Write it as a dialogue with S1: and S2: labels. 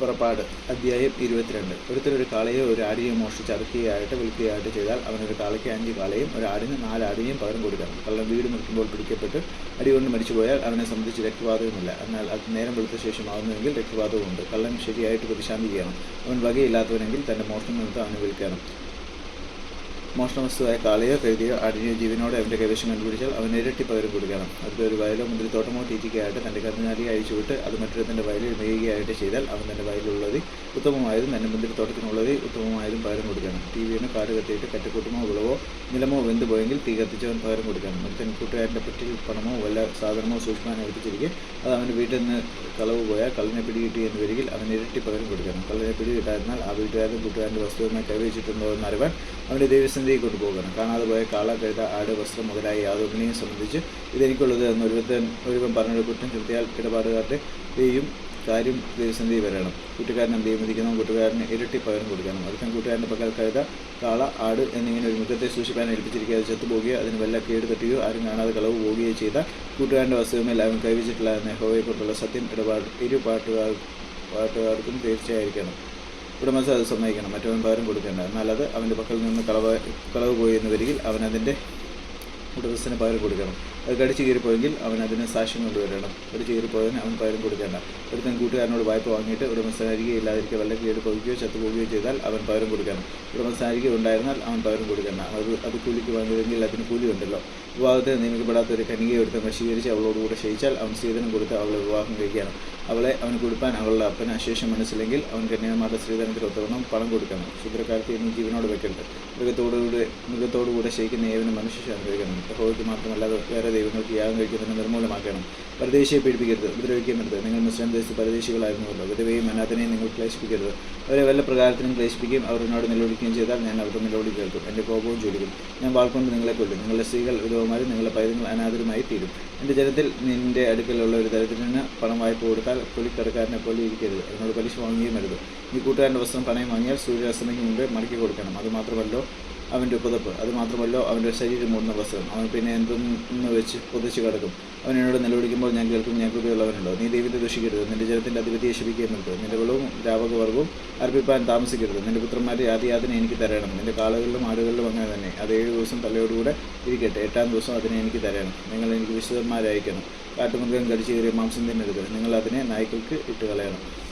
S1: പുറപ്പാട് അധ്യായം ഇരുപത്തിരണ്ട്. ഒരുത്തരൊരു കാളയോ ഒരു ആടിയോ മോഷ്ടിച്ച് അറുക്കുകയായിട്ട് വിൽക്കുകയായിട്ട് ചെയ്താൽ അവനൊരു കാളയ്ക്ക് അഞ്ച് കാളയും ഒരു ആടിന് നാല് ആടിനെയും പകരം കൊടുക്കണം. കള്ളൻ വീട് നിൽക്കുമ്പോൾ പിടിക്കപ്പെട്ട് അടികൊണ്ട് മരിച്ചുപോയാൽ അവനെ സംബന്ധിച്ച് രക്തപാതകമില്ല എന്നാൽ അത് നേരം വെളുത്ത ശേഷമാകുന്നുവെങ്കിൽ രക്തപാതകമുണ്ട് കള്ളൻ ശരിയായിട്ട് പ്രതിശാന്തി ചെയ്യണം. അവൻ വകയില്ലാത്തവനെങ്കിൽ തന്റെ മോഷണം നിമിത്തം അവന് വിൽക്കണം. മോഷണവസ്തുവായ കാളയോ കഴുതിയോ ആടിനെയോ ജീവനോടെ അവന്റെ കൈവശം കണ്ടുപിടിച്ചാൽ അവൻ ഇരട്ടി പകരം കൊടുക്കണം. അടുത്ത ഒരു വയലോ മുന്തിരിത്തോട്ടമോ തീറ്റിക്കായിട്ട് തന്റെ കന്നുകാലിയെ അഴിച്ചുവിട്ട് അത് മറ്റൊരുത്തന്റെ വയലിൽ മേയുകയായിട്ട് ചെയ്താൽ അവൻ തന്റെ വയലിലുള്ളത് ഉത്തമമായതും തന്റെ മുന്തിരിത്തോട്ടത്തിനുള്ളത് ഉത്തമമായതും പകരം കൊടുക്കണം. ടി വിന് കാട് കത്തിയിട്ട് കറ്റക്കൂട്ടമോ വിളവോ നിലമോ വെന്ത് പോയെങ്കിൽ തീ കത്തിച്ചവൻ പകരം കൊടുക്കണം. ഒരുത്തൻ കൂട്ടുകാരന്റെ പറ്റി പണമോ വല്ല സാധനമോ സൂക്ഷ്മാനോ ഏൽപ്പിച്ചിരിക്കെ അത് അവന്റെ വീട്ടിൽ നിന്ന് കളവ് പോയാൽ കള്ളിനെ പിടികിട്ടി എന്ന് വരികിൽ അവൻ ഇരട്ടി പകരം കൊടുക്കണം. കള്ളിനെ പിടികിട്ടായിരുന്നാൽ ആ വീട്ടുകാരും കൂട്ടുകാരന്റെ വസ്തുവിനെ കൈവച്ചിട്ടുണ്ടോ എന്ന് അറിവാൻ അവന്റെ ദൈവസന്ധിയെ കൊണ്ടുപോകണം കാണാതെ പോയ കാള കഴുത ആട് വസ്ത്രം മുതലായ യാതൊന്നിനെയും സംബന്ധിച്ച് ഇതെനിക്കുള്ളത് എന്ന് ഒരുവൻ ഒരുവൻ പറഞ്ഞൊരു കുറ്റം ചുമത്തിയാൽ ഇടപാടുകാരുടെയും കാര്യം പ്രതിസന്ധി വരണം. കൂട്ടുകാരൻ എന്ത് ചെയ്യുമ്പോൾ കൂട്ടുകാരന് ഇരട്ടി പകരം കൊടുക്കണം. ഒരുത്തൻ കൂട്ടുകാരന്റെ പകൽ കഴുത കാള ആട് എന്നിങ്ങനെ ഒരു മൃഗത്തെ സൂക്ഷിക്കാൻ ഏൽപ്പിച്ചിരിക്കുക. അത് ചത്തുപോകുകയോ അതിന് വല്ല കേട് തട്ടുകയോ ആരും കാണാതെ കളവ് പോവുകയോ ചെയ്ത കൂട്ടുകാരന്റെ വസ്തുവിന്മേൽ കൈവച്ചിട്ടില്ല എന്ന ഹോയെ കൊണ്ടുള്ള സത്യം ഇടപാട് ഇരു പാട്ടുകാർ പാട്ടുകാർക്കും തീർച്ചയായിരിക്കണം. ഉടമസ്ഥ അത് സമ്മതിക്കണം മറ്റവൻ പകരം കൊടുക്കേണ്ട. എന്നാലത് അവന്റെ പക്കൽ നിന്ന് കളവ് കളവ് പോയി എന്ന് വരികിൽ അവനതിന്റെ ഉടമസ്ഥന് പകരം കൊടുക്കണം. കടിച്ചു കീറിപ്പോയെങ്കിൽ അവൻ അതിന് സാക്ഷ്യം കൊണ്ടുവരണം. കടിച്ചു കീറിപ്പോയതിന് അവൻ പകരം കൊടുക്കേണ്ട. ഒരുത്തൻ കൂട്ടുകാരനോട് വായ്പ വാങ്ങിയിട്ട് ഉടമസ്ഥനാരികെ ഇല്ലാതിരിക്കുക വല്ല കേട് പോകുകയോ ചത്തുപോകുകയോ ചെയ്താൽ അവൻ പകരം കൊടുക്കണം. ഉടമസ്ഥാരിക ഉണ്ടായിരുന്നാൽ അവൻ പകരം കൊടുക്കണം അത് അത് കൂലിക്ക് വാങ്ങിയതെങ്കിൽ അതിന് കൂലി ഉണ്ടല്ലോ. വിവാഹത്തിന് നിയമിക്കപ്പെടാത്ത ഒരു കനികയെ ഒരുത്തൻ വശീകരിച്ച് അവളോടുകൂടെ ക്ഷയിച്ചാൽ അവൻ സ്ത്രീധനം കൊടുത്ത് അവളെ വിവാഹം കഴിക്കണം അവളെ അവന് കൊടുപ്പാൻ അവളുടെ അപ്പന് അശേഷം മനസ്സിലെങ്കിൽ അവൻ കന്യാകുമാരുടെ സ്ത്രീധനത്തിൽ ഒത്തവണ്ണം പണം കൊടുക്കണം. ശുദ്രക്കാലത്ത് ഇനി ജീവനോട് വെക്കരുത്. മൃഗത്തോടുകൂടെ മൃഗത്തോടുകൂടെ ക്ഷയിക്കുന്ന ഏവനും മനുഷ്യ ശാന്തിക്കണം യഹോവയ്ക്ക് മാത്രമല്ലാതെ വേറെ ദൈവങ്ങൾക്ക് യാഗം കഴിക്കുന്നതിനെ നിർമൂലമാക്കണം പരദേശിയെ പീഡിപ്പിക്കരുത് ഉപദ്രവിക്കരുത്. നിങ്ങൾ മുസ്ലിം ദേശത്ത് പരദേശികളായിരുന്നുവല്ലോ. വിധവയും അനാഥനെയും നിങ്ങൾ ക്ലേശിപ്പിക്കരുത്. അവരെ വല്ല പ്രകാരത്തിനും ക്ലേശിപ്പിക്കുകയും അവരോട് നിലവിളിക്കുകയും ചെയ്താൽ ഞാൻ അവർക്ക് നിലവിളി കേൾക്കും. എന്റെ കോപവും ചൊല്ലിക്കും ഞാൻ വാൾക്കൊണ്ട് നിങ്ങളെ കൊല്ലും. നിങ്ങളുടെ സ്ത്രീകൾ വിധവമാരും നിങ്ങളുടെ പൈതങ്ങൾ അനാഥരുമായി തീരും. എന്റെ ജനത്തിൽ നിന്റെ അടുക്കലുള്ള ഒരു ദരിദ്രന് പണം വായ്പ കൊടുത്താൽ കൂലിക്കടക്കാരനെ പോലെ ഇരിക്കരുത്. അതിനോട് പലിശ വാങ്ങുകയും അരുത് ഈ കൂട്ടുകാരന്റെ വസ്ത്രം പണയം വാങ്ങിയാൽ സൂര്യാസ്തമയ്ക്ക് മുമ്പേ മടക്കി കൊടുക്കണം. അത് മാത്രമല്ലോ അവന്റെ പുതപ്പ്. അതുമാത്രമല്ല അവന്റെ ശരീരം മൂടുന്ന വസ്ത്രം. അവൻ പിന്നെ എന്തെന്ന് വെച്ച് പൊതിച്ച് കിടക്കും. അവൻ എന്നോട് നിലവിളിക്കുമ്പോൾ ഞാൻ കേൾക്കും ഞാൻ കൃപയുള്ളവനുണ്ടോ നീ ദൈവത്തെ ദുഷിക്കരുത്. നിന്റെ ജനത്തിന്റെ അധിപതിയെ ശിപിക്കുന്നുണ്ട് നിന്റെ വെള്ളവും രാപകവർഗവും അർപ്പിപ്പാൻ താമസിക്കരുത്. നിന്റെ പുത്രന്മാരെ ആദ്യാതിനെ എനിക്ക് തരണം. നിന്റെ കാളുകളിലും ആടുകളിലും അങ്ങനെ തന്നെ. അത് ഏഴ് ദിവസം തലയോടുകൂടെ ഇരിക്കട്ടെ. എട്ടാം ദിവസം അതിനെ എനിക്ക് തരണം. നിങ്ങൾ എനിക്ക് വിശുദ്ധന്മാരയക്കണം കാട്ടുമൃഗം കടിച്ചു കയറിയ മാംസം തിന്നരുത് നിങ്ങൾ അതിനെ നായ്ക്കൾക്ക് ഇട്ട് കളയണം